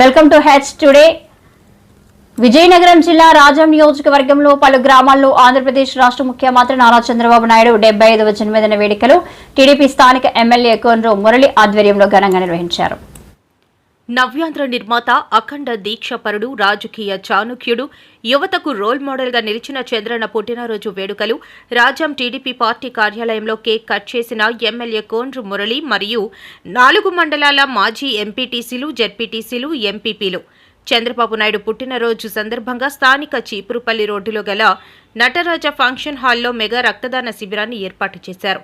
Welcome to H today. Vizianagaram జిల్లా రాజం నియోజకవర్గంలో పలు గ్రామాల్లో ఆంధ్రప్రదేశ్ రాష్ట్ర ముఖ్యమంత్రి నారా చంద్రబాబు నాయుడు డెబ్బై ఐదవ జన్మదిన వేడుకలు టీడీపీ స్థానిక ఎమ్మెల్యే కోనరు మురళి ఆధ్వర్యంలో ఘనంగా నిర్వహించారు. నవ్యాంధ్ర నిర్మాత అఖండ దీక్షపరుడు రాజకీయ చాణుక్యుడు యువతకు రోల్ మోడల్గా నిలిచిన చంద్రన్న పుట్టినరోజు వేడుకలు రాజాం టీడీపీ పార్టీ కార్యాలయంలో కేక్ కట్ చేసిన ఎమ్మెల్యే కోండ్రు మురళి మరియు నాలుగు మండలాల మాజీ ఎంపీటీసీలు జెడ్పీటీసీలు ఎంపీపీలు. చంద్రబాబు నాయుడు పుట్టినరోజు సందర్భంగా స్థానిక చీపురుపల్లి రోడ్డులో గల నటరాజ ఫంక్షన్ హాల్లో మెగా రక్తదాన శిబిరాన్ని ఏర్పాటు చేశారు.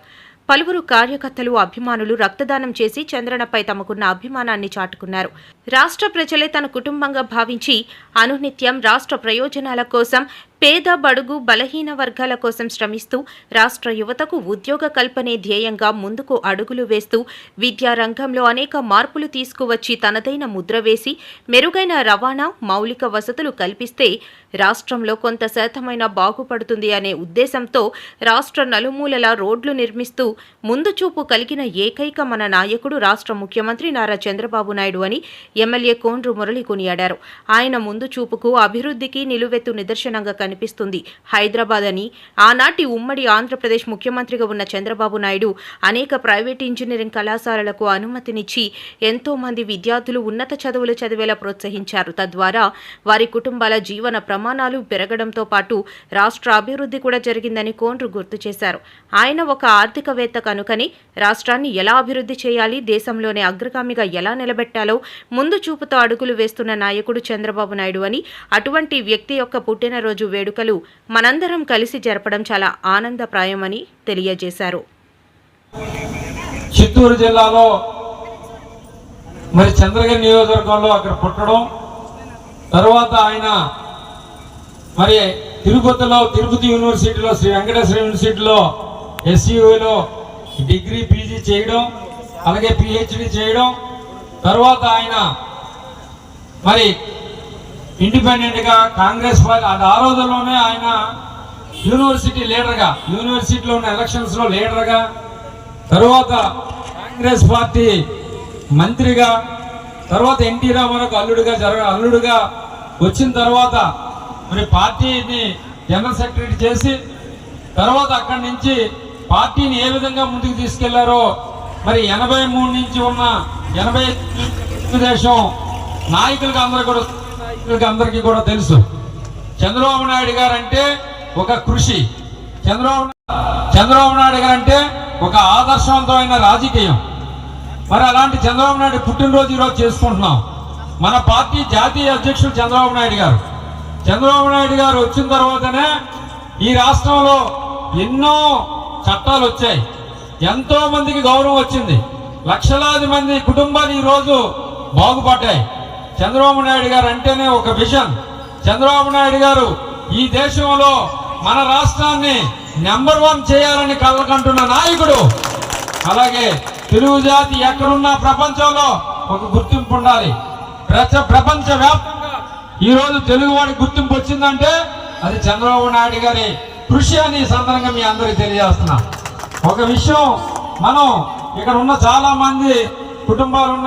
పలువురు కార్యకర్తలు అభిమానులు రక్తదానం చేసి చంద్రనపై తమకున్న అభిమానాన్ని చాటుకున్నారు. రాష్ట్ర ప్రజలే తన కుటుంబంగా భావించి అనునిత్యం రాష్ట్ర ప్రయోజనాల కోసం పేద బడుగు బలహీన వర్గాల కోసం శ్రమిస్తూ రాష్ట్ర యువతకు ఉద్యోగ కల్పనే ధ్యేయంగా ముందుకు అడుగులు వేస్తూ విద్యా రంగంలో అనేక మార్పులు తీసుకువచ్చి తనదైన ముద్ర వేసి మెరుగైన రవాణా మౌలిక వసతులు కల్పిస్తే రాష్ట్రంలో కొంత శాతమైన బాగుపడుతుంది అనే ఉద్దేశంతో రాష్ట్ర నలుమూలల రోడ్లు నిర్మిస్తూ ముందు చూపు కలిగిన ఏకైక మన నాయకుడు రాష్ట్ర ముఖ్యమంత్రి నారా చంద్రబాబు నాయుడు అని ఎమ్మెల్యే కోండ్రు మురళి కొనియాడారు. ఆయన ముందు చూపుకు అభివృద్ధికి నిలువెత్తు నిదర్శనంగా కనిపిస్తుంది. హైదరాబాద్ అని. ఆనాటి ఉమ్మడి ఆంధ్రప్రదేశ్ ముఖ్యమంత్రిగా ఉన్న చంద్రబాబు నాయుడు అనేక ప్రైవేట్ ఇంజనీరింగ్ కళాశాలలకు అనుమతినిచ్చి ఎంతో మంది విద్యార్థులు ఉన్నత చదువులు చదివేలా ప్రోత్సహించారు. తద్వారా వారి కుటుంబాల జీవన ప్రమాణాలు పెరగడంతో పాటు రాష్ట్ర అభివృద్ధి కూడా జరిగిందని కోండ్రు గుర్తు చేశారు. ఆయన ఒక ఆర్థికవేత్త కనుకని రాష్ట్రాన్ని ఎలా అభివృద్ధి చేయాలి దేశంలోనే అగ్రగామిగా ఎలా నిలబెట్టాలో ముందు చూపుతో అడుగులు వేస్తున్న నాయకుడు చంద్రబాబు నాయుడు అని అటువంటి వ్యక్తి యొక్క పుట్టినరోజు వేడుకలు మనందరం కలిసి జరపడం చాలా ఆనందప్రాయమని తెలియజేశారు. చిత్తూరు జిల్లాలో మరి చంద్రగిరి నియోజకవర్గంలో అక్కడ పుట్టడం తర్వాత ఆయన మరి తిరుపతిలో తిరుపతి యూనివర్సిటీలో శ్రీ వెంకటేశ్వర యూనివర్సిటీలో ఎస్యూలో డిగ్రీ పీజీ చేయడం అలాగే పిహెచ్డి చేయడం తర్వాత ఆయన మరి ఇండిపెండెంట్గా కాంగ్రెస్ పార్టీ అది ఆ రోజుల్లోనే ఆయన యూనివర్సిటీ లీడర్గా యూనివర్సిటీలో ఉన్న ఎలక్షన్స్లో లీడర్గా తర్వాత కాంగ్రెస్ పార్టీ మంత్రిగా తర్వాత ఎన్టీ రామారావుకు అల్లుడుగా జరగ అల్లుడుగా వచ్చిన తర్వాత మరి పార్టీని జనరల్ సెక్రటరీ చేసి తర్వాత అక్కడి నుంచి పార్టీని ఏ విధంగా ముందుకు తీసుకెళ్ళారో మరి ఎనభై మూడు నుంచి ఉన్న ఎనభై తెలుగుదేశం నాయకులకు అందరూ కూడా అందరికీ కూడా తెలుసు. చంద్రబాబు నాయుడు గారు అంటే ఒక కృషి. చంద్రబాబు చంద్రబాబు నాయుడు గారు అంటే ఒక ఆదర్శవంతమైన రాజకీయం. మరి అలాంటి చంద్రబాబు నాయుడు పుట్టినరోజు ఈరోజు చేసుకుంటున్నాం. మన పార్టీ జాతీయ అధ్యక్షుడు చంద్రబాబు నాయుడు గారు. చంద్రబాబు నాయుడు గారు వచ్చిన తర్వాతనే ఈ రాష్ట్రంలో ఎన్నో చట్టాలు వచ్చాయి. ఎంతో మందికి గౌరవం వచ్చింది. లక్షలాది మంది కుటుంబాలు ఈ రోజు బాగుపడ్డాయి. చంద్రబాబు నాయుడు గారు అంటేనే ఒక విజన్. చంద్రబాబు నాయుడు గారు ఈ దేశంలో మన రాష్ట్రాన్ని నెంబర్ వన్ చేయాలని కళ్ళకంటున్న నాయకుడు. అలాగే తెలుగు జాతి ఎక్కడున్నా ప్రపంచంలో ఒక గుర్తింపు ఉండాలి. ప్రపంచ ప్రపంచ వ్యాప్తంగా ఈరోజు తెలుగువాడి తెలుగు గుర్తింపు వచ్చిందంటే అది చంద్రబాబు నాయుడు గారి కృషి అని సందర్భంగా మీ అందరికి తెలియజేస్తున్నా. ఒక విషయం మనం ఇక్కడ ఉన్న చాలా మంది కుటుంబాలు ఉన్నాయి